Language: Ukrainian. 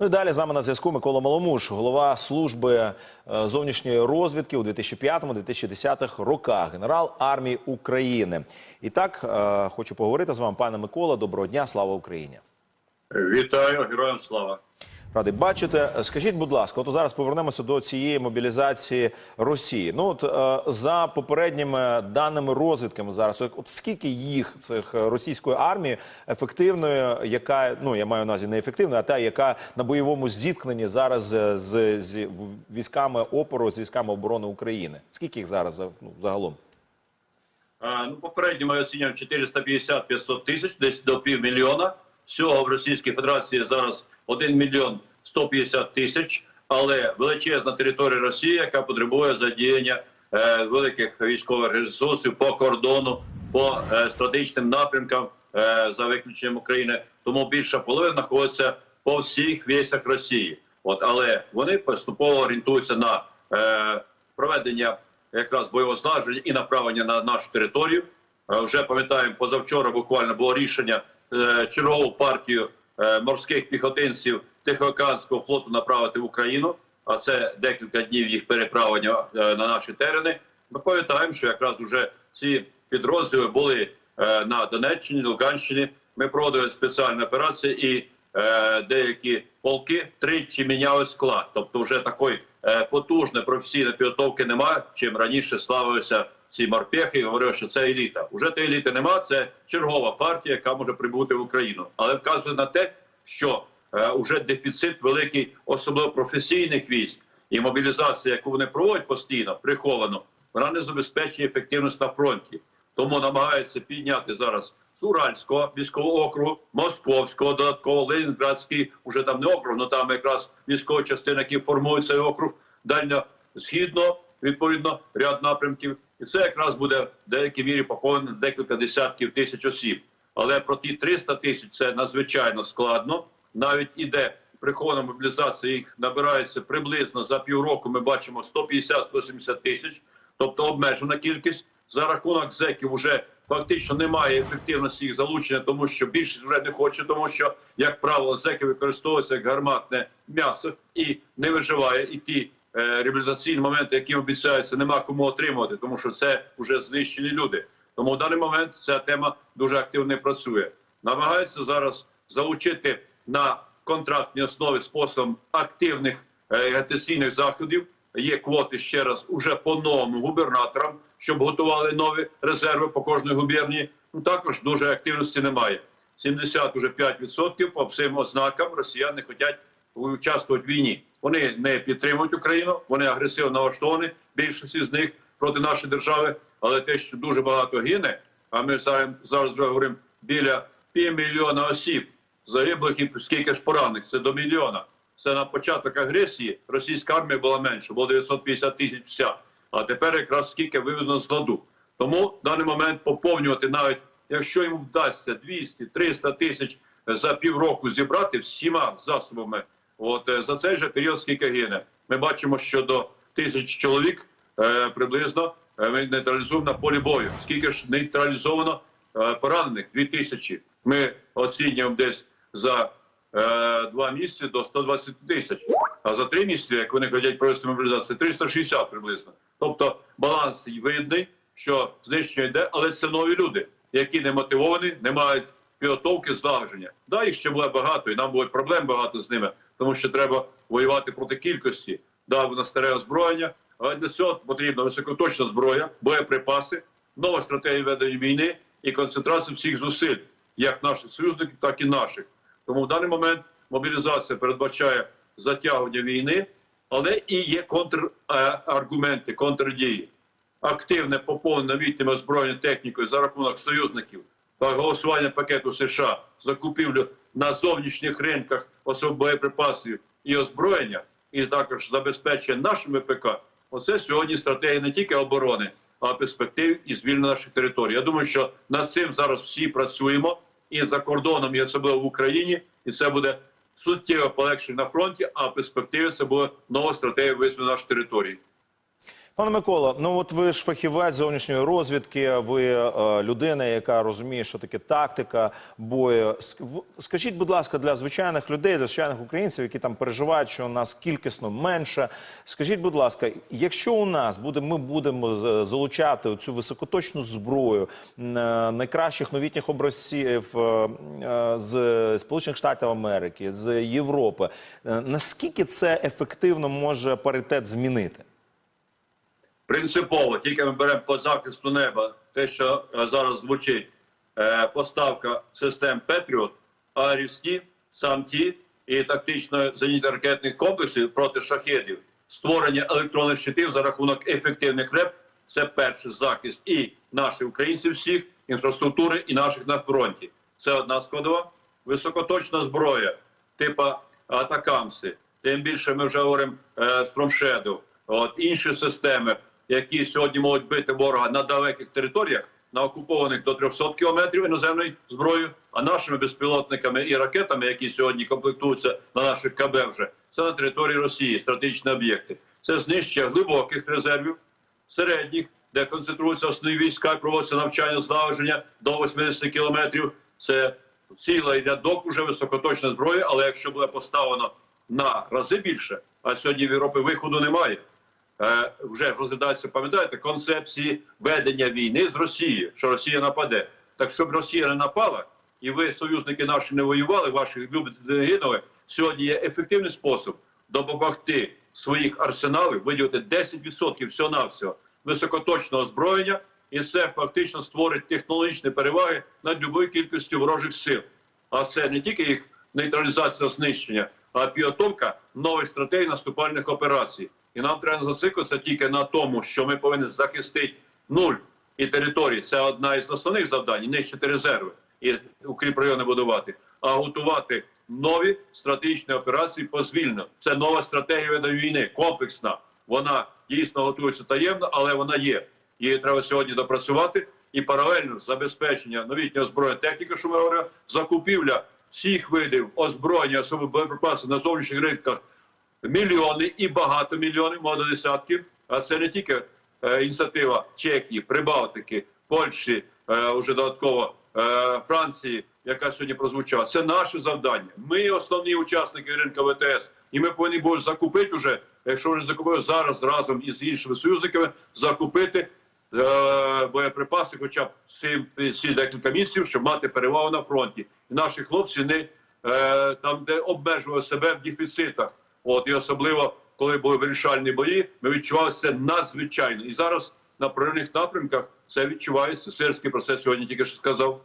Ну і далі з нами на зв'язку Микола Маломуш, голова служби е, зовнішньої розвідки у 2005-2010 роках, генерал армії України. І так е, хочу поговорити з вами, пане Микола. Доброго дня, слава Україні. Вітаю, героям слава. Радий бачити. Скажіть, будь ласка, от зараз повернемося до цієї мобілізації Росії. Ну от е, за попередніми даними розвідками зараз, от, скільки їх цих е, російської армії ефективної, яка ну я маю на увазі не ефективної, а та яка на бойовому зіткненні зараз е, з, з військами опору, з військами оборони України? Скільки їх зараз за- ну, загалом? Ну, попередньо ми оцінюємо 450-500 тисяч, десь до півмільйона. Всього в Російській Федерації зараз 1 мільйон 150 тисяч, але величезна територія Росії, яка потребує задіяння е, великих військових ресурсів по кордону, по е, стратегічним напрямкам е, за виключенням України. Тому більша половина знаходиться по всіх військах Росії. От, але вони поступово орієнтуються на е, проведення якраз бойового злагодження і направлення на нашу територію. Вже пам'ятаємо, позавчора буквально було рішення чергову партію морських піхотинців Тихоокеанського флоту направити в Україну. А це декілька днів їх переправлення е, на наші терени. Ми пам'ятаємо, що якраз вже ці підрозділи були е, на Донеччині, Луганщині. Ми проводили спеціальні операції і е, деякі полки тричі міняли склад. Тобто, вже такої е, потужної професійної підготовки немає. Чим раніше славилися ці морпехи і говорили, що це еліта. Уже тієї еліти нема. Це чергова партія, яка може прибути в Україну, але вказує на те, що е, уже дефіцит великий, особливо професійних військ і мобілізація, яку вони проводять постійно, приховано, вона не забезпечує ефективність на фронті. Тому намагаються підняти зараз з Уральського військового округу, Московського, додатково Ленінградський, уже там не округ, але там якраз військова частина, які формують цей округ, дальньо-східно, відповідно, ряд напрямків. І це якраз буде в деякій мірі поповнено декілька десятків тисяч осіб. Але про ті 300 тисяч це надзвичайно складно. Навіть іде прихована мобілізація, їх набирається приблизно за півроку. Ми бачимо 150-170 тисяч, тобто обмежена кількість. За рахунок зеків вже фактично немає ефективності їх залучення, тому що більшість вже не хоче, тому що, як правило, зеки використовуються як гарматне м'ясо і не виживає. І ті реабілітаційні моменти, які обіцяються, нема кому отримувати, тому що це вже знищені люди. Тому в даний момент ця тема дуже активно працює. Намагаються зараз залучити на контрактній основі способом активних е, агітаційних заходів. Є квоти ще раз уже по новому губернаторам, щоб готували нові резерви по кожній губернії. Ну також дуже активності немає. 70 уже 5% по всім ознакам росіяни хочуть участвувати в війні. Вони не підтримують Україну, вони агресивно налаштовані, більшість з них проти нашої держави. Але те, що дуже багато гине, а ми зараз зараз говоримо біля півмільйона осіб загиблих і скільки ж поранених, це до мільйона. Це на початок агресії російська армія була менше, було 950 тисяч вся. А тепер якраз скільки виведено з ладу. Тому в даний момент поповнювати навіть, якщо йому вдасться 200-300 тисяч за півроку зібрати всіма засобами, от е, за цей же період скільки гине. Ми бачимо, що до тисяч чоловік е, приблизно е, ми нейтралізуємо на полі бою. Скільки ж нейтралізовано поранених? Дві тисячі. Ми оцінюємо десь за два місяці до 120 тисяч. А за три місяці, як вони хочуть провести мобілізацію, 360 приблизно. Тобто баланс видний, що знищення йде, але це нові люди, які не мотивовані, не мають підготовки злагодження. Да, їх ще буде багато, і нам буде проблем багато з ними, тому що треба воювати проти кількості. Да, воно старе озброєння, але для цього потрібна високоточна зброя, боєприпаси, нова стратегія ведення війни і концентрація всіх зусиль, як наших союзників, так і наших. Тому в даний момент мобілізація передбачає затягування війни, але і є контраргументи, контрдії. Активне поповнення новітніми озброєння технікою за рахунок союзників та голосування пакету США, закупівлю на зовнішніх ринках особливо боєприпасів і озброєння, і також забезпечення нашими ПК. Оце сьогодні стратегія не тільки оборони, а перспектив і звільнення наших територій. Я думаю, що над цим зараз всі працюємо і за кордоном, і особливо в Україні, і це буде суттєво полегшення на фронті. А перспективі це буде нова стратегія визволення нашої території. Пане Микола, ну от ви ж фахівець зовнішньої розвідки, ви е, людина, яка розуміє, що таке тактика бою. Ск- Скажіть, будь ласка, для звичайних людей, для звичайних українців, які там переживають, що у нас кількісно менше. Скажіть, будь ласка, якщо у нас буде, ми будемо з- залучати цю високоточну зброю е, найкращих новітніх образців е, е, з Сполучених Штатів Америки, з Європи, е, наскільки це ефективно може паритет змінити? Принципово, тільки ми беремо по захисту неба, те, що е, зараз звучить, е, поставка систем Петріот, Арісті, САМТі і тактично зенітно-ракетних комплексів проти шахедів, створення електронних щитів за рахунок ефективних РЕП це перший захист і наших українців всіх, інфраструктури, і наших на фронті. Це одна складова. Високоточна зброя, типа Атакамси. Тим більше ми вже говоримо е, Storm От інші системи, які сьогодні можуть бити ворога на далеких територіях, на окупованих до 300 кілометрів іноземною зброєю, а нашими безпілотниками і ракетами, які сьогодні комплектуються на наших КБ вже, це на території Росії, стратегічні об'єкти. Це знищення глибоких резервів, середніх, де концентруються основні війська і проводиться навчання злагодження до 80 кілометрів. Це цілий рядок уже високоточної зброї, але якщо буде поставлено на рази більше, а сьогодні в Європі виходу немає. Е, вже розглядаються, пам'ятаєте, концепції ведення війни з Росією, що Росія нападе. Так щоб Росія не напала, і ви, союзники наші, не воювали, ваші любите не гинули, сьогодні є ефективний спосіб допомогти своїх арсеналів виділити 10% всього-навсього високоточного озброєння, і це фактично створить технологічні переваги над любою кількістю ворожих сил. А це не тільки їх нейтралізація знищення, а підготовка нових стратегій наступальних операцій. І нам треба зациклитися тільки на тому, що ми повинні захистити нуль і території. Це одна із основних завдань, нищити резерви і укріпрайони будувати, а готувати нові стратегічні операції позвільно. Це нова стратегія ведення війни, комплексна. Вона дійсно готується таємно, але вона є. Її треба сьогодні допрацювати і паралельно забезпечення новітнього збройної техніки, що ми говоримо, закупівля всіх видів озброєння, особливо боєприпасів на зовнішніх ринках мільйони і багато мільйонів, може до десятків. А це не тільки е, ініціатива Чехії, Прибалтики, Польщі, е, уже додатково е, Франції, яка сьогодні прозвучала. Це наше завдання. Ми основні учасники ринку ВТС, і ми повинні будемо закупити вже, якщо вже закупили зараз разом із іншими союзниками, закупити е, боєприпаси, хоча б всі, декілька місяців, щоб мати перевагу на фронті. І наші хлопці не е, там, де обмежували себе в дефіцитах. От і особливо коли були вирішальні бої, ми відчували це надзвичайно. І зараз на проривних напрямках це відчувається. Сирський про це сьогодні тільки що сказав.